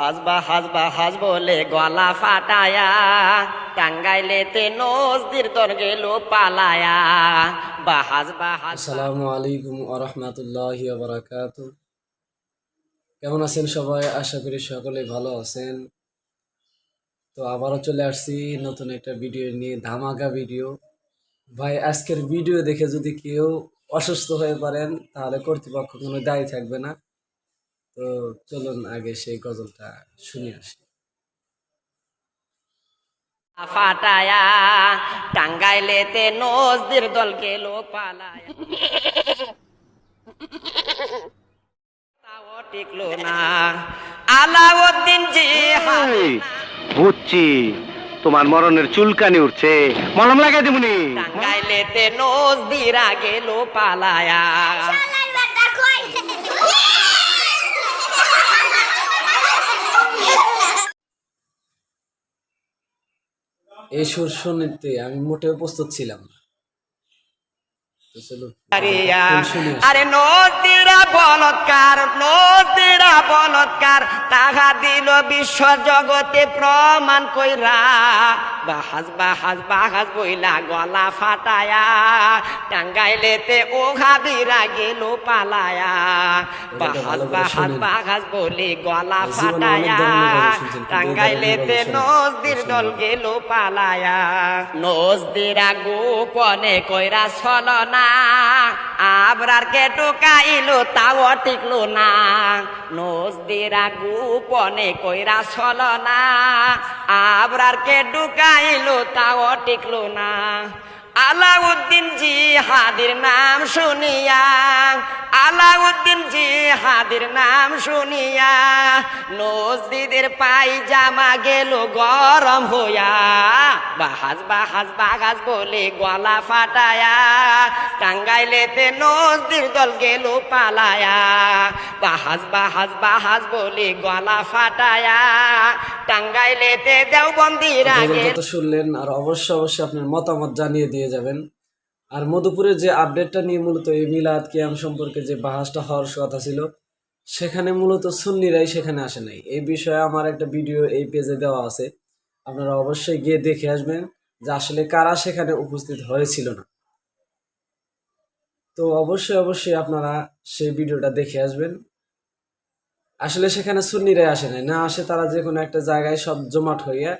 হাসবা হাসবা, হাস বলে গলা ফাটায়া। টাঙ্গাইলেতে নজদির তোর গেল পালায়া। বা হাস আসসালামু আলাইকুম আরহামতুল্লাহি বারাকাত কেমন আছেন সবাই? আশা করি সকলে ভালো আছেন। তো আবারও চলে আসছি নতুন একটা ভিডিও নিয়ে, ধামাকা ভিডিও। ভাই, আজকের ভিডিও দেখে যদি কেউ অসুস্থ হয়ে পারেন তাহলে কর্তৃপক্ষ কোনো দায়ী থাকবে না। তো চলুন আগে সেই গজলটা শুনে আসি। ফাটায়া টাঙ্গাইলেতে নজদির দল গেল পালায়া তাও টিকলো না। আলাউদ্দিন জি বুঝছি। তোমার মরণের চুলকানি উঠছে। মলম লাগাই দিবনি। টাঙ্গাইলেতে নজদিরা গেল পালায়া এই সুর শুনতে আমি মোটেও প্রস্তুত ছিলাম। আরে নদীরা বলৎকার নদীরা বলৎকার তাহা দিল বিশ্ব জগতে প্রমাণ কইরা। বাহাজ বাহাজ বাহাজ বইলা গলা ফাটায়া টাঙ্গাইলেতে ও ঘাবিরা গেল পালায়া। বাহাজ বাহাজ। বাহাজ বলি গলা ফাটায়া টাঙ্গাইলেতে নজদির দল গেল পালায়া। নজদিরা গোপনে কইরা ছলনা আবরার কে টোকাইলো তাও টিকলো না। নজদিরা গোপনে কইরা ছলনা আবরার কে ঢুকাইলো, তাও টিকলো না। আলাউদ্দিন জি হাদির নাম শুনিয়া, আলাউদ্দিন জিহাদির নাম শুনিয়া নজদিদের পায়জামা গেল গরম হইয়া। বাহাজ বাহাজ বাহাজ বলে গলা ফাটায়া টাঙ্গাইলেতে নজদির দল গেল পালায়া। বাহাজ বাহাজ বাহাজ বলে গলা ফাটায়া টাঙ্গাইলেতে দেওবন্দিরা গজলটা শুনলেন আর অবশ্যই অবশ্যই আপনার মতামত জানিয়ে দিয়ে যাবেন। আর মধুপুরের যে আপডেটটা নিয়ে মূলত এই মিলাদ কিয়াম সম্পর্কে যে বাহাসটা হওয়ার কথা ছিল, সেখানে মূলত সুন্নিরাই সেখানে আসে নাই। এই বিষয়ে আমার একটা ভিডিও এই পেজে দেওয়া আছে। আপনারা অবশ্যই গিয়ে দেখে আসবেন যে আসলে কারা সেখানে উপস্থিত হয়েছিল না। তো অবশ্যই অবশ্যই আপনারা সেই ভিডিওটা দেখে আসবেন। আসলে সেখানে সুন্নিরাই আসে নাই। না আসে তারা যে কোনো একটা জায়গায় সব জমাট হইয়া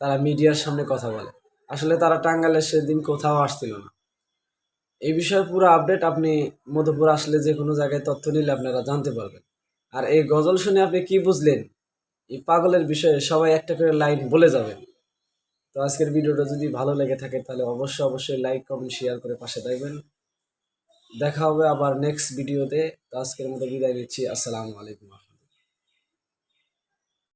তারা মিডিয়ার সামনে কথা বলে। আসলে তারা টাঙ্গালে সেদিন কোথাও আসছিল না। এই বিষয়ে পুরো আপডেট আপনি মধুপুর আসলে যে কোনো জায়গায় তথ্য নিলে আপনারা জানতে পারবেন। আর এই গজল শুনে আপনি কি বুঝলেন? এই পাগলের বিষয়ে সবাই একটা করে লাইন বলে যাবেন তো আজকের ভিডিওটা যদি ভালো লেগে থাকে তাহলে অবশ্যই অবশ্যই লাইক কমেন্ট শেয়ার করে পাশে থাকবেন। দেখা হবে আবার নেক্সট ভিডিওতে তো আজকের মতো বিদায় নিচ্ছি। আসসালামু আলাইকুম।